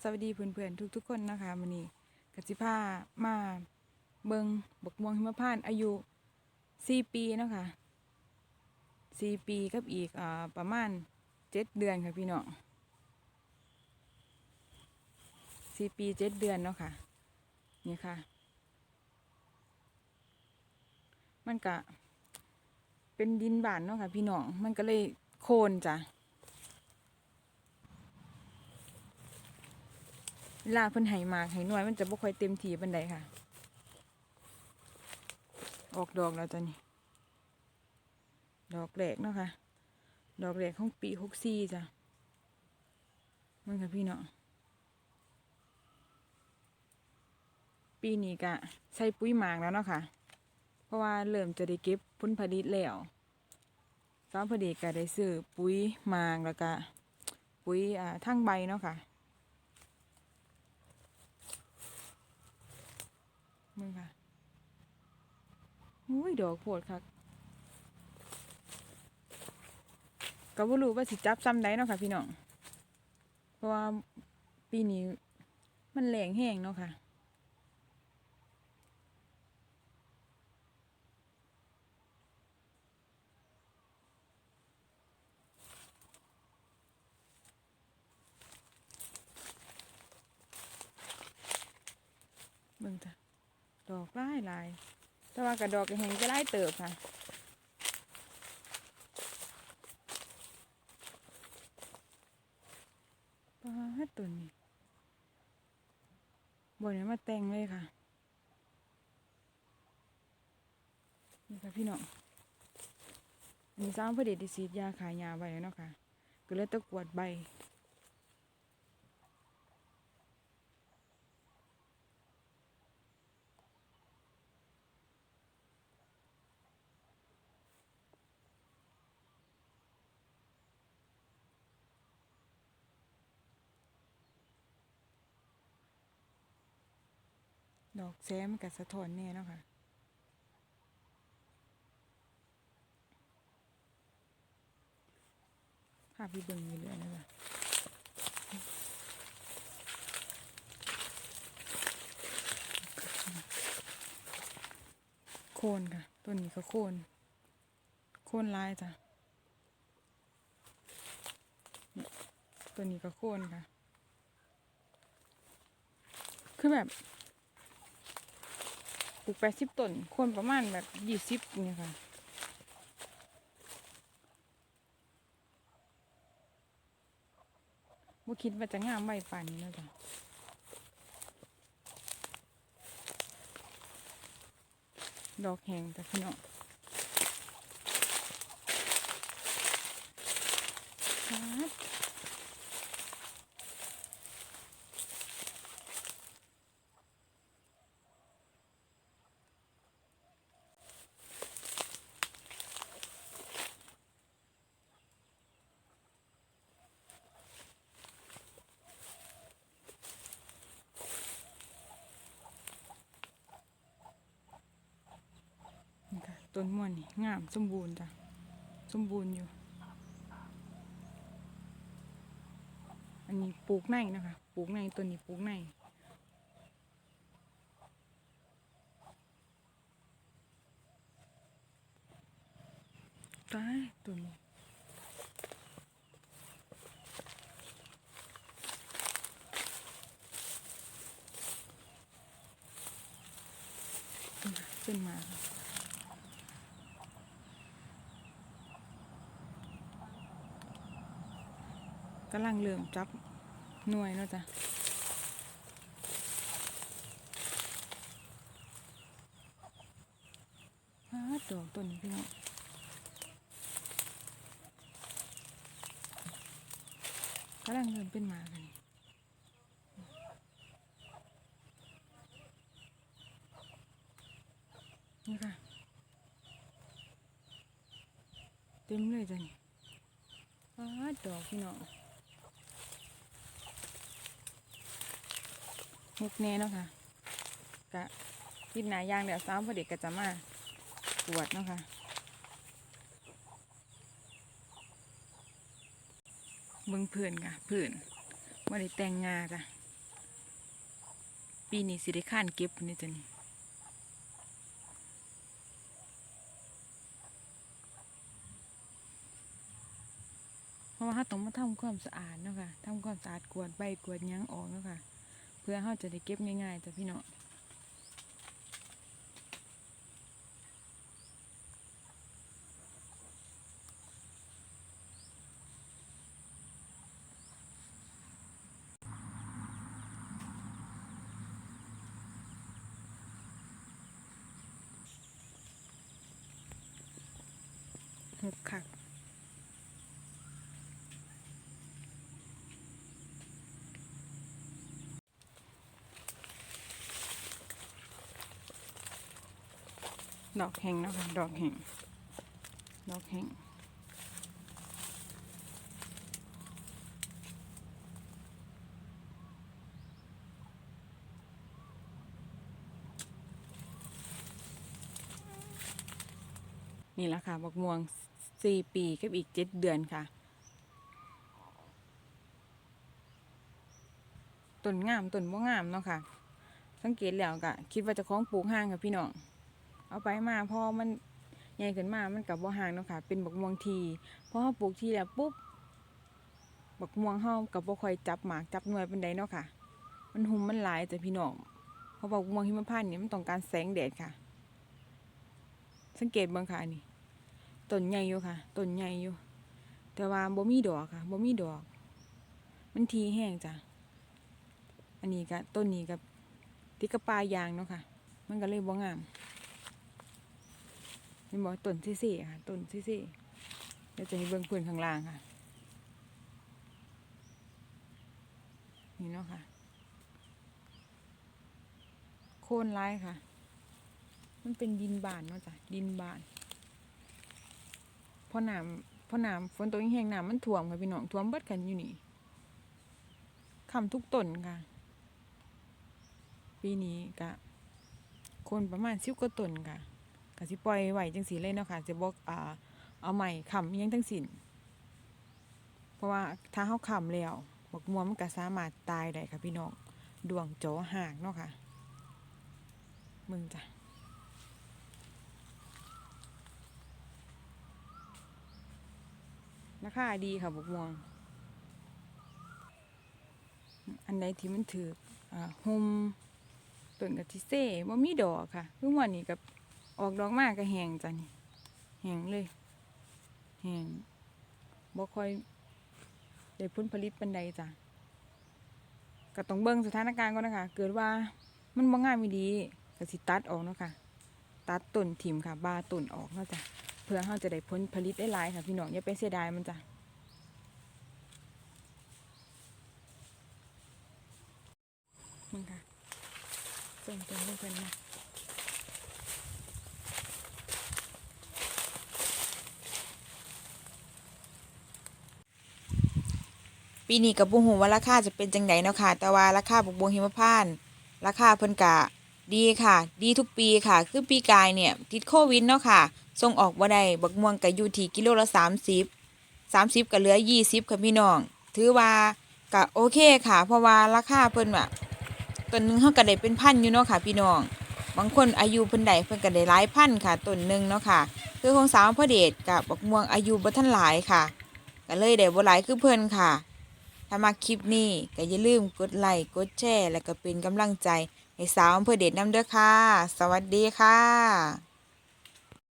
สวัสดีเพื่อนๆทุกๆคนนะคะวันนี้กสิพามาเบิงบกม่วงหิมพานต์อายุสี่ปีเนาะคะสี่ปีกับอีกอประมาณเจ็ดเดือนค่ะพี่น้องสี่ปีเจ็ดเดือนเนาะค่ะนี่ค่ะ มันกะเป็นดินบานเนาะค่ะพี่น้องมันก็เลยโคนจ้ะ เวลาเพิ่นให้มากให้น่วยมันจะบ่ค่อยเต็มที่ปานใดค่ะ ออกดอกแล้วตอนนี้ ดอกแรกเนาะค่ะ ดอกแรกของปีหกสี่จ้ะมันค่ะพี่เนาะปีนี้กะใส่ปุ๋ยหมากแล้วเนาะค่ะ เพราะว่าเริ่มจะได้เก็บผลผลิตแล้วสาวพอดีก็ได้ซื้อปุ๋ยหมากแล้วก็ปุ๋ยอ่าทั้งใบเนาะค่ะ มึงค่ะอุ้ยดอกโพดคักก็บ่รู้ว่าสิจับซ้ำได้เนาะค่ะ พี่น้อง เพราะว่าปีนี้มันแหลงแห้งเนาะค่ะเบิ่งจ้ะ ดอกหลายหลายแต่ว่ากระดอกกระแหงจะไล่เติบค่ะปลาตัวนี้บนนี้มาแต่งเลยค่ะ นี่ค่ะพี่น้องอันนี้ซ้ำเพื่อเด็ดไดิสีดยาขายยาไว้เนาะค่ะ ก็เลยตะกรวดใบ ดอกแซมกับสะท้อนแน่เนาะค่ะภาพพี่เบิ่งอยู่เรื่อยนะคะโคนค่ะต้นนี้ก็โคน โคนลายจ้ะต้นนี้ก็โคนค่ะ คือแบบ ปลูกแปดสิบต้นคนประมาณแบบยี่สิบเนี่ยค่ะบ่คิดว่าจะงามใบป่านนี้นะจ๊ะดอกแหงแต่พี่น้องป๊าด ต้นม่วนนี่งามสมบูรณ์จ้ะสมบูรณ์อยู่ อันนี้ปลูกในนะคะปลูกในต้นนี้ปลูกในตายต้นนี้ขึ้นมา กำลังเริ่มจับหน่วยแล้วจ้ะฮาดอกต้นนี้พี่น้องกำลังเริ่มเป็นหมากันนี่ค่ะ เต็มเลยจ้ะนี่ฮาดดอกพี่น้อง มุกแน่เนาะค่ะกะยิบหนายางเดี๋ยวซ้ำพอเด็กก็จะมาตรวจเนาะค่ะเบิ่งเพื่อนค่ะเพื่อนบ่ได้แต่งงาจ้ะปีนี้สิได้ข้านเก็บนี่จ้ะนี่เพราะว่าต้องมาทำความสะอาดเนาะค่ะทำความสะอาดกวาดใบกวาดยังออกเนาะค่ะ เพื่อเราจะได้เก็บง่ายๆจ้ะพี่น้องหกคัก ดอกแห้งนะคะดอกแห้งดอกแห้งนี่แหละค่ะบักม่วงสี่ปีกับอีกเจ็ดเดือนค่ะ ต้นงามต้นบ่งามเนาะค่ะ สังเกตแล้วก็คิดว่าจะคล้องปลูกห่างค่ะพี่น้อง เอาไปมาพอมันใหญ่ขึ้นมามันกับบ่ห่างเนาะค่ะ เป็นบักม่วงทีพอเราปลูกทีแล้วปุ๊บบักม่วงเฮากับบ่ค่อยจับหมากจับหน่วยเป็นใดเนาะค่ะ มันหุมมันหลายแต่พี่น้องเพราะบักม่วงหิมพานต์นี่มันต้องการแสงแดดค่ะ สังเกตเบิ่งค่ะอันนี้ต้นใหญ่อยู่ค่ะต้นใหญ่อยู่แต่ว่าบ่มีดอกค่ะบ่มีดอก มันทีแห้งจ้ะอันนี้ก็ต้นนี้กับติดกับปลายางเนาะค่ะ มันก็เลยบ่งาม นี่บอกต้นซี่ๆค่ะต้นซี่ๆเดี๋ยวจะให้เบิ่งพื้นข้างล่างค่ะ นี่เนาะค่ะ โค่นร้ายค่ะ มันเป็นดินบานเนาะจ้ะดินบานพอน้ำพอน้ำฝนตกแห้งๆน้ำมันท่วมค่ะพี่น้องท่วมเบิดกันอยู่นี่คำทุกต้นค่ะ ปีนี้กะ คนประมาณสิบกว่าต้นค่ะ กะสิปล่อยไว้จังสีเลยเนาะค่ะจะบอกอ่าเอาใหม่ขำยังทั้งสิ้นเพราะว่าถ้าเขาขำแล้วบักม่วงมันก็สามารถตายได้ค่ะพี่น้องดวงโจหากเนาะค่ะมึงจ้ะราคาดีค่ะบักม่วง อันใดที่มันถืออหุมต้นกะทิเซ่บ่มีดอกค่ะคือวันนี้กับ ออกดอกมากก็แหงจ้ะนี่แหงเลยแหงบ่ค่อยได้ผลผลิตปานใดจ้ะก็ต้องเบิ่งสถานการณ์ก่อนนะคะ เกิดว่ามันบ่ง่ายมอีดีก็สิตัดออกเนาะค่ะ ตัดต้นถิ่มค่ะ บาต้นออกเนาะจ้ะ เพื่อเราจะได้ผลผลิตได้หลายค่ะพี่น้องอย่าไปเสียดายมันจ้ะมึงค่ะส่งตัวให้เพื่อนมา ปีนี้กับบุหูว่าราคาจะเป็นจังไดเนาะค่ะ แต่ว่าราคาบุกบวงหิมพานต์ราคาเพิ่นกะดีค่ะ ดีทุกปีค่ะ คือปีกายเนี่ยติดโควิดเนาะค่ะส่งออกบ่ได้บักม่วงก็อยู่ที่กิโลละ30 30ก็เหลือ20ค่ะพี่น้อง ถือว่าก็โอเคค่ะ เพราะว่าราคาเพิ่นแบบต้นหนึงเขาก็ได้เป็นพันอยู่เนาะค่ะ พี่น้อง บางคนอายุเพิ่นได้เพิ่นก็ได้หลายพันค่ะต้นหนึงเนาะค่ะ คือของสาวพ่อเดชกับบักม่วงอายุบ่ทันหลายค่ะก็เลยได้บ่หลายคือเพิ่นค่ะ ถ้ามาคลิปนี้ก็อย่าลืมกดไลค์กดแชร์และก็เป็นกำลังใจให้สาวอำเภอเดชน้ำเด้อค่ะ สวัสดีค่ะ